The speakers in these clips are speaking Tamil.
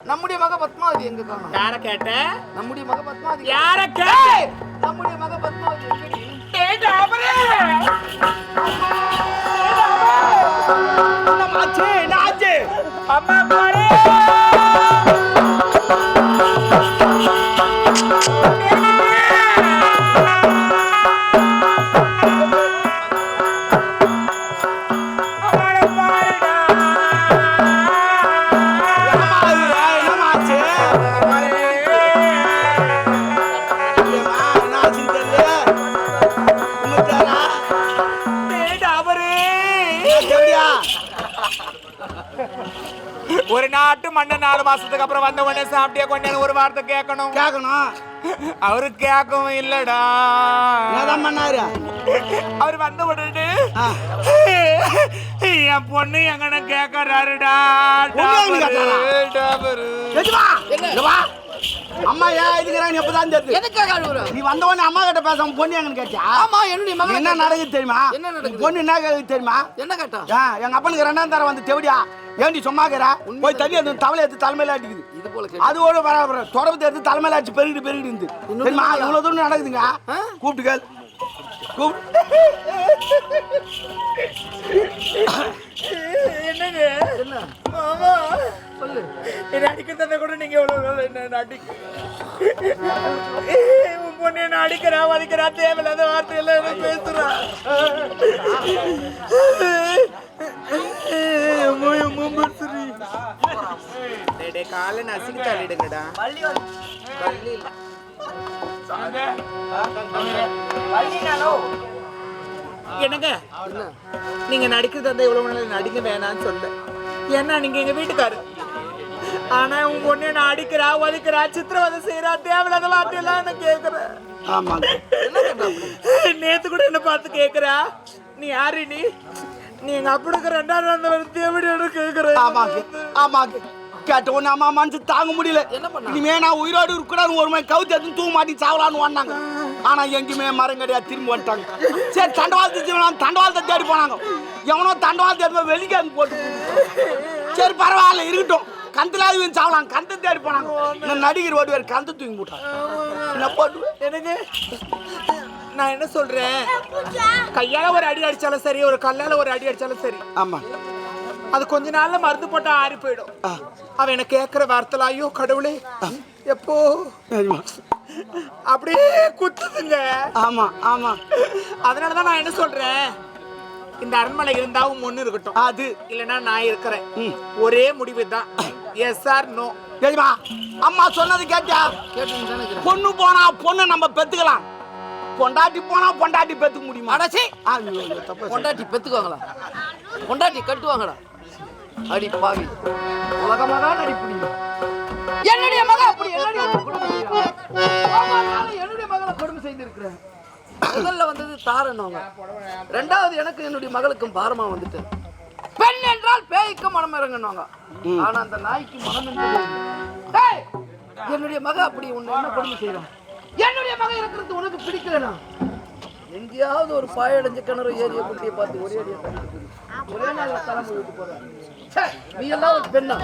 நம்முடைய மக பத்மாவதி எங்க காணோம்? யார கேட்ட? நம்முடைய மக பத்மாவதி யார கேட்ட நம்முடைய மக பத்மாவதி எங்கடி? ஏய், டாபரே! ஆச்சு என்னாச்சு அம்மா பாரு ஒரு நாட்டு மன்னன் நாலு மாசத்துக்கு அப்புறம் வந்த உடனே சாப்பிட்டியா கொண்டேன்னு ஒரு வார்த்தை கேட்கணும். கேட்கணும். அவரு கேட்கவும் இல்லடா. என்னதான் பண்ணாரு? அவர் வந்த உடனே. என் பொண்ணு எங்கன்னு கேக்குறாருடா. அம்மா ஏன் இதுக்குறாங்க எப்பதான் தெரியுது? எதுக்காக அழுகுற? நீ வந்த உடனே அம்மா கிட்ட பேசாம பொண்ணு எங்கன்னு கேட்டியா? ஆமா என்னுடைய மகள் என்ன நடக்குது தெரியுமா? என்ன நடக்குது? பொண்ணு என்ன கேக்குது தெரியுமா? என்ன கேட்டா? ஆ, எங்க அப்பனுக்கு ரெண்டாம் தரம் வந்து தெவடியா? ஏண்டி சும்மாக்கிற போய் தண்ணி எடுத்து தவளை எடுத்து தலைமையில அடிக்குது. இது போல கேட்டு. அது ஒரு பரவாயில்ல தொடர்பு எடுத்து தலைமையில அடிச்சு பெருகிட்டு பெருகிட்டு இருந்து. தெரியுமா? இவ்வளவு தூரம் நடக்குதுங்க. ஆ? என்னங்க? என்ன? ஆமா சொல்லு. என்ன அடிக்கிறத கூட நீங்க எவ்வளவு நாள் என்ன அடிக்க உன் பொண்ணு என்ன அடிக்கிறா தேவையில்லாத வார்த்தையெல்லாம் என்ன பேசுறா. காலை நசுக்கி தள்ளிடுங்கடா. என்னங்க? என்ன நீங்க நடிக்கிறது அந்த எவ்வளவு நாள் நடிக்க வேணாம்னு சொல்ல ஏன்னா நீங்க எங்க வீட்டுக்காரு ஆனா உன் பொண்ணு என்ன அடிக்கிறா ஒதுக்கிறா சித்திரவதை செய்யறா தேவையில்லாத வார்த்தையெல்லாம் என்ன கேக்குறேன். நேத்து கூட என்ன பார்த்து கேக்குறா? நீ யாரு நீ? நீ எங்க அப்படிக்கு ரெண்டாவது வந்தவர் தேவடியோட கேக்குற ஆமாங்க. ஆமாங்க. கேட்ட உடனே அம்மா மனசு தாங்க முடியல. என்ன பண்ணா? இனிமே நான் உயிரோடு இருக்கக்கூடாது. ஒரு மாதிரி கவுத்து எடுத்து தூங்க மாட்டி சாவலான்னு வந்தாங்க ஆனா எங்கேயுமே மரம் கிடையாது திரும்பி வந்துட்டாங்க. சரி தண்டவாளத்தை தண்டவாளத்தை தேடி போனாங்க. எவனோ தண்டவாளத்தை எடுத்து வெளிக்காந்து போட்டு சரி பரவாயில்ல இருக்கட்டும். கந்தலாவது சாவலாம் கந்த தேடி போனாங்க. நடிகர் ஓடுவார் கந்த தூக்கி போட்டாங்க. என்ன போட்டு? எனக்கு நான் என்ன சொல்றேன்? கையால ஒரு அடி அடிச்சாலும் சரி ஒரு கல்லால ஒரு அடி அடிச்சாலும் சரி. ஆமா. அது கொஞ்ச நாள்ல மருந்து போட்டா ஆறி போயிடும். அவன் என்ன கேக்குற வார்த்தை ஐயோ கடவுளே எப்போ. அப்படியே குத்துதுங்க. ஆமா ஆமா. அதனாலதான் நான் என்ன சொல்றேன்? இந்த அரண்மனை இருந்தா உன் ஒண்ணு இருக்கட்டும். அது. இல்லைன்னா நான் இருக்கிறேன். ம். ஒரே முடிவு தான். எஸ் ஆர் நோ சரிம்மா அம்மா சொன்னது கேட்டியா? கேட்டு பொண்ணு போனா பொண்ணு நம்ம பெத்துக்கலாம். பொண்டாட்டி போனா பொண்டாட்டி பெத்துக்க முடியுமா. பொண்டாட்டி பெத்துக்குவாங்களா? பொண்டாட்டி கட்டுவாங்களா? அடி பாவி. உலகமாக நடிப்புடியும் என்னுடைய மக அப்படி என்னுடைய என்னுடைய மகளை கொடுமை செய்திருக்கிறேன். முதல்ல வந்தது தாரனவங்க ரெண்டாவது எனக்கு என்னுடைய மகளுக்கும் பாரமா வந்துட்டு. பெண் என்றால் பேய்க்கு மனம் இறங்கினாங்க. ஆனா அந்த நாய்க்கு மனம் என்னுடைய மக அப்படி உன்னை என்ன கொடுமை செய்யறான் என்னுடைய மக இருக்கிறது உனக்கு பிடிக்கலனா? எங்கேயாவது ஒரு பாயடைஞ்ச கிணறு ஏரிய குட்டியை பார்த்து ஒரே அடியா தள்ளிட்டு போயிரு. ஒரே நாள்ல தலைமை விட்டு போற. ச்சே, நீ எல்லாம் ஒரு பெண்ணா?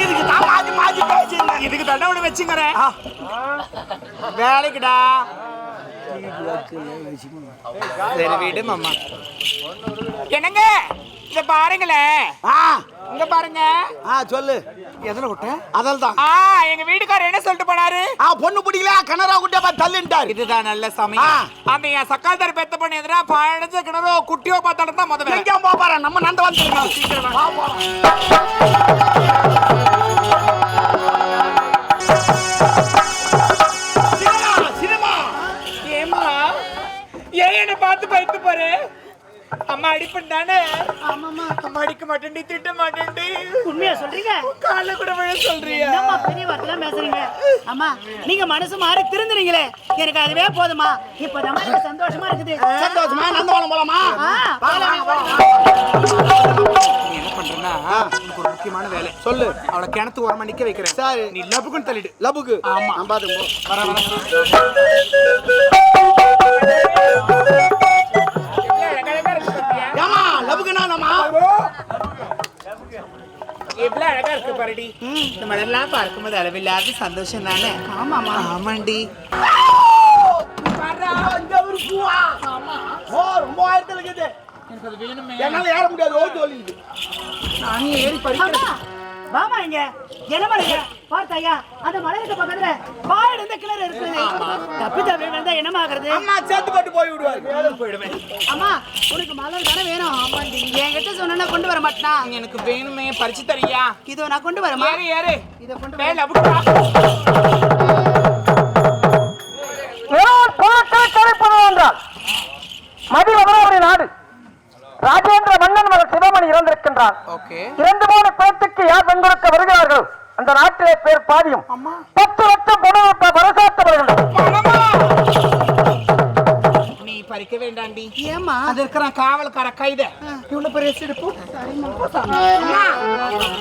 இதுக்கு தான் மாத்தி மாத்தி பேசியிருந்தேன். இதுக்கு தண்டனை வச்சுக்கிறேன். வேலைக்குடா. சரி விடு மாமா. என்னங்க? இத பாருங்களேன் இங்க பாருங்க. ஆ சொல்லு. எதுல விட்ட அதில் தான் ஆ எங்க வீட்டுக்காரர் என்ன சொல்லிட்டு போனாரு? ஆ பொண்ணு பிடிக்கல கிணறா குட்டியா பார்த்து தள்ளிட்டாரு இதுதான் நல்ல. சமயம். அந்த என் சக்காதார் பெத்த பண்ணி எதிரா பழஞ்ச கிணறோ குட்டியோ பார்த்தாலும் தான் முதல்ல. எங்கேயும் போக போறேன் நம்ம நந்த வந்துருக்கோம் சீக்கிரம் சினிமா, ஏமா ஏன் என்ன பார்த்து பயத்து பாரு அம்மா அடிப்பேன் தானே? அம்மா அடிக்க மாட்டேன்டி திட்ட மாட்டேன்டி. உண்மையா சொல்றீங்க? கால கூட விழ சொல்றியா? என்னம்மா பெரிய வார்த்தைலாம் பேசுறீங்க? அம்மா நீங்க மனசு மாறி திருந்துறீங்களே. எனக்கு அதுவே போதுமா இப்பதான் எனக்கு சந்தோஷமா இருக்குது. சந்தோஷமா? நந்தவனம் போலாமா? என்ன பண்றேன்னா உனக்கு ஒரு முக்கியமான வேலை. சொல்லு. அவளை கிணத்து ஓரமா நிக்க வைக்கிறேன். சரி. நீ லப்புக்குன்னு தள்ளிடு. லபுக்கு. ஆமா. நான் பாத்துக்கு. வர வர. எவ்வளவு அழகா இருக்கு பாருடி இந்த மலர்லாம் பார்க்கும்போது அளவில்லாத சந்தோஷம் தானே ஆமாமா ஆமாண்டி என்னால ஏற முடியாது ஓட்டு வலிக்குது. நானே ஏறி அம்மா, பறிக்கிறேன் வாமா இங்க என்ன மலைங்க பார்த்தாயா? அந்த மலைக்கு பக்கத்துல பாயல் கிணறு இருக்கு தப்பி தப்பி. வந்தா என்னமாகிறது? அம்மா சேர்த்து போட்டு போய் விடுவாரு. மேலும் போயிடுவேன். அம்மா உனக்கு மலர் தானே வேணும்? ஆமாண்டி. என்கிட்ட சொன்னா கொண்டு வர மாட்டான்? எனக்கு வேணுமே பறிச்சு தரியா? இதோ நான் கொண்டு வரமா ஏறு ஏறு. இதை கொண்டு மேல மதிவதனாபுரி நாடு. ராஜேந்திர மன்னன் மகள் சிவமணி இறந்திருக்கின்றான் ஓகே. இறந்து போன குலத்துக்கு யார் பெண் கொடுக்க வருகிறார்களோ? அந்த நாட்டிலே பேர் பாதியும். பத்து லட்சம் பணம் பரசாத்தப்படுகின்றன நீ பறிக்க வேண்டாண்டி. ஏமா அது இருக்கிற காவல்கார கைத. இவ்வளவு பெரிய சிரிப்பு அம்மா,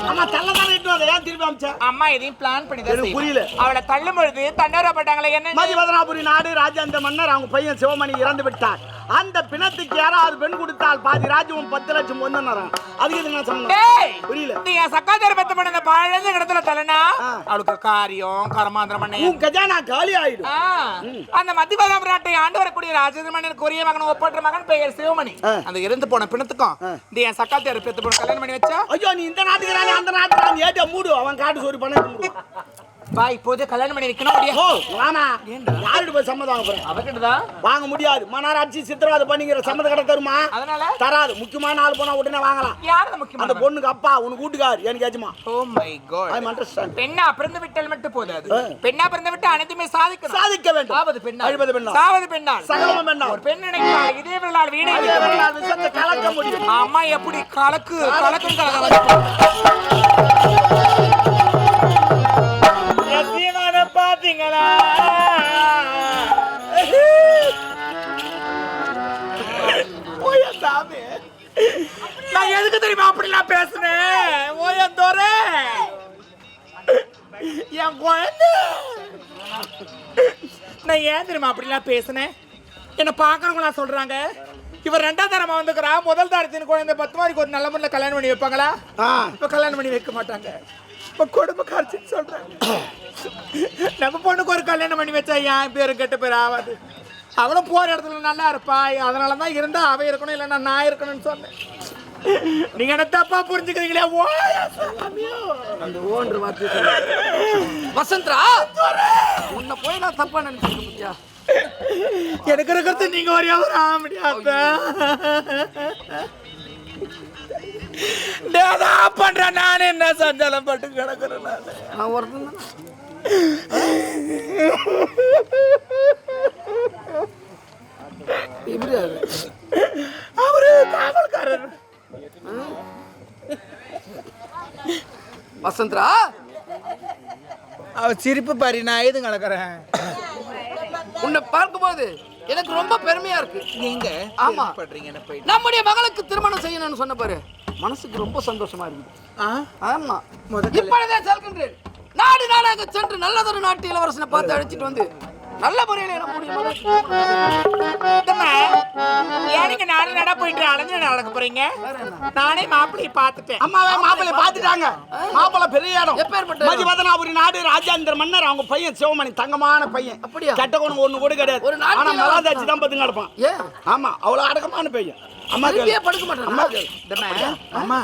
அம்மா. தள்ளதானே இட்டு ஏன் திருப்பி அமிச்ச? அம்மா எதையும் பிளான் பண்ணி தான். புரியல. அவளை தள்ளும் பொழுது தண்டோரப்பட்டாங்களே என்ன? மதிவதனாபுரி நாடு ராஜேந்திர மன்னர் அவங்க பையன் சிவமணி இறந்து விட்டார். அந்த பிணத்துக்கு யாராவது பெண் கொடுத்தால் பாதி ராஜ்யமும் பத்து லட்சம் ஒன்னு அதுக்கு இது நான் சொன்னேன்? புரியல. நீ என் சக்காத்தாரி பத்த பண்ண இந்த பழந்த இடத்துல தள்ளனா? ஆ. அவளுக்கு காரியம் கரமாந்திரம் பண்ண உன் கஜானா காலி ஆயிடும். அந்த மத்தியபதாம் நாட்டை ஆண்டு வரக்கூடிய ராஜேந்திர மன்னனுக்கு ஒரே மகன் ஒப்பற்ற மகன் பெயர் சிவமணி. அந்த இறந்து போன பிணத்துக்கும் இந்த என் சக்காத்தியார் பெத்து போன கல்யாணம் பண்ணி வச்சா? ஐயோ நீ இந்த நாட்டுக்கு அந்த நாட்டுக்கு ஏட்ட மூடு. அவன் காட்டு சோறு பண்ண வா இப்போதே கல்யாணம் பண்ணி வைக்கணும் ஓ வாமா. யார்கிட்ட போய் சம்மதம் வாங்க போறேன் அவகிட்டதான் வாங்க முடியாது. மனாராட்சி சித்திரவாதை பண்ணிக்கிற சம்மத கடை தருமா? அதனால? தராது. முக்கியமான ஆள் போனா உடனே வாங்கலாம். யார் அந்த அந்த முக்கியமான பொண்ணுக்கு அப்பா உனக்கு வீட்டுக்கார் எனக்கு ஏச்சுமா oh my god. I understand பெண்ணா பிறந்து விட்டால் மட்டும் போதாது. பெண்ணா பிறந்து விட்டு அனைத்துமே சாதிக்கணும். சாதிக்க வேண்டும். சாவது பெண்ணா. அழிவது பெண்ணா. சாவது பெண்ணா. சகலமும் பெண்ணா. ஒரு பெண் நினைத்தால் இதே விரலால் வீணை முடியும். விரலால் விஷத்தை கலக்க முடியும். அம்மா எப்படி? கலக்கு கலக்கும் கலக்க எதுக்கு தெரியுமா அப்படி நான் பேசுனேன்? ஓயா தோரே. என் குழந்தை. நான் ஏன் தெரியுமா அப்படிலாம் பேசுனேன்? என்ன பாக்குறவங்களா சொல்றாங்க. இவர் ரெண்டாம் தரமா வந்துக்கிறா முதல் தரத்தின் குழந்தை பத்து மாடிக்கு ஒரு நல்ல முறையில் கல்யாணம் பண்ணி வைப்பாங்களா? இப்ப கல்யாணம் பண்ணி வைக்க மாட்டாங்க. இப்ப குடும்ப காட்சின்னு சொல்றாங்க. நம்ம பொண்ணுக்கு ஒரு கல்யாணம் பண்ணி வச்சா ஏன் பேரு கெட்ட பேர் ஆகாது அவளும் போற இடத்துல நல்லா இருப்பா. அதனால தான் இருந்தா அவ இருக்கணும் இல்லைன்னா நான் இருக்கணும்னு சொன்னேன். நீங்க என்ன தப்பா புரிஞ்சுக்கிறீங்களே? சாமியோ. அந்த ஓன்ற வார்த்தை வசந்தரா! உன்னை போய் நான் தப்பா நினைச்சிருக்கேன் பத்தியா? எனக்கு இருக்கிறது நீங்க ஒரே ஆம்படியாத்த நான் பண்றேன். நான் என்ன சஞ்சலம் பட்டு கிடக்குறேன் நான். ஒருத்தன் அது. அவரு காவல்காரர். வசந்தரா? அவ சிரிப்பு பாரு நான் எது கலக்குறேன்? உன்னை பார்க்கும்போது எனக்கு ரொம்ப பெருமையா இருக்கு. நீங்க ஆமா. பண்றீங்க நம்முடைய மகளுக்கு திருமணம் செய்யணும்னு சொன்ன பாரு மனசுக்கு ரொம்ப சந்தோஷமா இருக்குது? ஆமா. இப்பொழுதே செல்கின்றேன். நாடு நாடாக சென்று நல்லதொரு நாட்டு இளவரசனை பார்த்து அழைச்சிட்டு வந்து நல்ல முறையில் நம்முடைய மகளுக்கு திருமணம் இந்தம்மா, ஏன் நீங்க நாலு நடா போயிட்டு அலைஞ்சு நடக்க போறீங்க? நானே மாப்பிள்ளையை பார்த்துட்டேன். அம்மாவே மாப்பிள்ளை பாத்துட்டாங்க மாப்பிள்ளை பெரிய இடம்? மதிவதனாபுரி நாடு ராஜேந்திர மன்னர் அவங்க பையன் சிவமணி தங்கமான பையன். அப்படியா? கெட்ட குணம் ஒண்ணு கூட கிடையாது. ஆனா மலாதாச்சி தான் பத்துங்க கிடப்பான். ஏன்? ஆமா அவ்வளவு அடக்கமான பையன். அம்மா படுக்க அம்மா மாட்டேன் அம்மா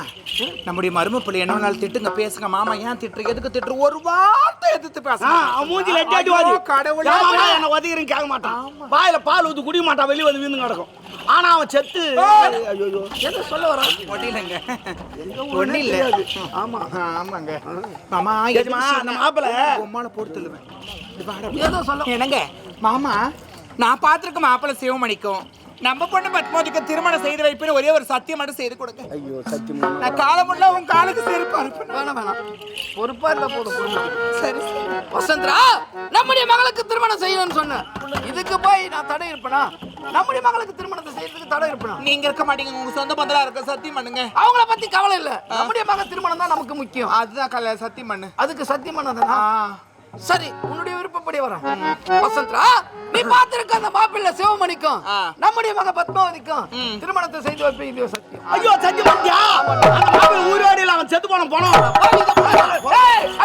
நம்முடைய மரும பிள்ளை என்ன வேணாலும் திட்டுங்க பேசுங்க. மாமா ஏன் திட்டுற எதுக்கு திட்டுற? ஒரு வார்த்தை எதிர்த்து பேசுங்க. கடவுளே. எவன்டா என்னை உதைக்கிறேன்னு கேட்க மாட்டான். வாயில பால் ஊத்தி குடிக்க மாட்டான் வெளிய வந்து வீந்து கிடக்கும். ஆனா அவன் செத்து. ஐயோ என்ன சொல்ல வரா ஒட்டிலங்க ஒண்ணு இல்ல. ஆமா ஆமாங்க. மாமா அந்த மாப்பிளை. உம்மால பொறுத்துலுவேன் ஏதோ சொல்ல என்னங்க? மாமா நான் பார்த்திருக்க மாப்பிள்ளை சிவமணிக்கும். நம்ம பொண்ணு பத்மாவதிக்கு திருமணம் செய்து வைப்பேன்னு ஒரே ஒரு சத்தியம் மட்டும் செய்து கொடுங்க. ஐயோ சத்தியமா? நான் காலமுள்ள உன் காலுக்கு செருப்பு அனுப்புனேன். வேணாம் வேணாம். பொறுப்பா இருந்தா போதும். சரி வசந்தரா நம்முடைய மகளுக்கு திருமணம் செய்யணும்னு சொன்னேன் இதுக்கு போய் நான் தடை இருப்பேனா? நம்முடைய மகளுக்கு திருமணத்தை செய்யறதுக்கு தடை இருப்பேனா? நீங்க இருக்க மாட்டீங்க. உங்க சொந்த பந்தலா இருக்க. சத்தியம் பண்ணுங்க. அவங்கள பத்தி கவலை இல்ல. நம்முடைய மகன் திருமணம் தான் நமக்கு முக்கியம். அதுதான் கல்யாணம். சத்தியம் பண்ணு. அதுக்கு சத்தியம் பண்ணதானா சரி உன்னுடைய விருப்பப்படி வரேன் வசந்தரா நீ பார்த்திருக்க அந்த மாப்பிள்ளை சிவமணிக்கும். நம்முடைய மக பத்மாவதிக்கும் திருமணத்தை செய்து வைப்பேன் சத்தியம். ஐயோ சத்தியம் பண்ணியா அந்த மாப்பிள்ளை ஊரோடியில் அவன் செத்து போன போனோம்